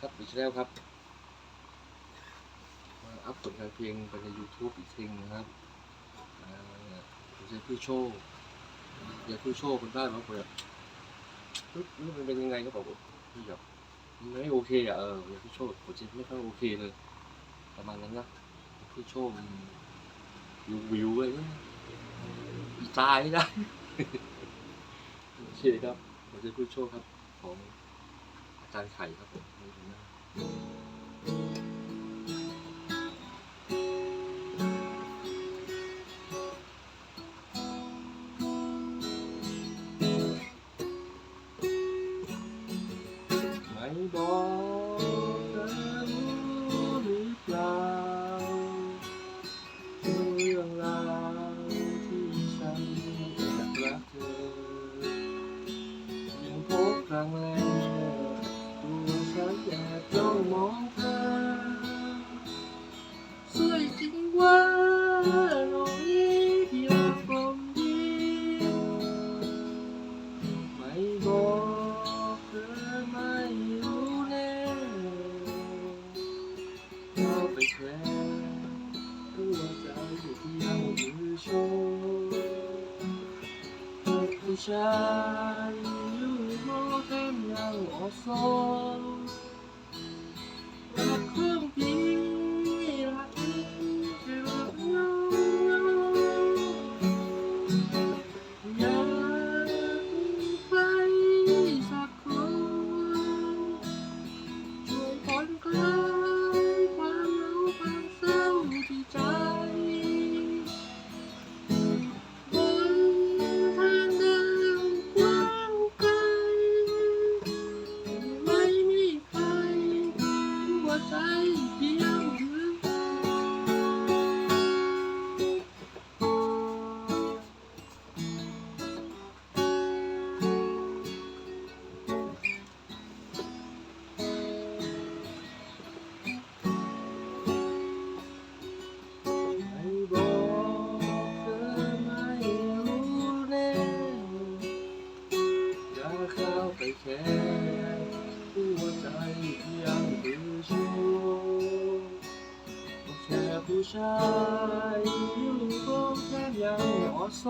ครับอีกแล้วครับ มาอัพผลงานเพลงไปใน YouTube อีกทีนะครับอ่าผมจะพูดโชว์อยากพูดโชว์คนได้มาแบบเฮ้ยนี่มันเป็นยังไงก็บอกว่าพี่แบบไม่โอเคอะเอออยากพูดโชว์ผมจะไม่ค่อยโอเคเลย ประมาณนั้นนะพูดโชว์มันวิววิวเลยนะอีตายได้โอเคครับผมจะพูดโชว์ครับของ จานไข่ครับผม 望他，雖經過路依要放煙，為我卻沒有了，我被卻都我在一樣無數，不想有我更讓我說。 แค่หัวใจยังดื้อชูแค่ผู้ชายอยู่ตรงแค่ยังอ่อนโซ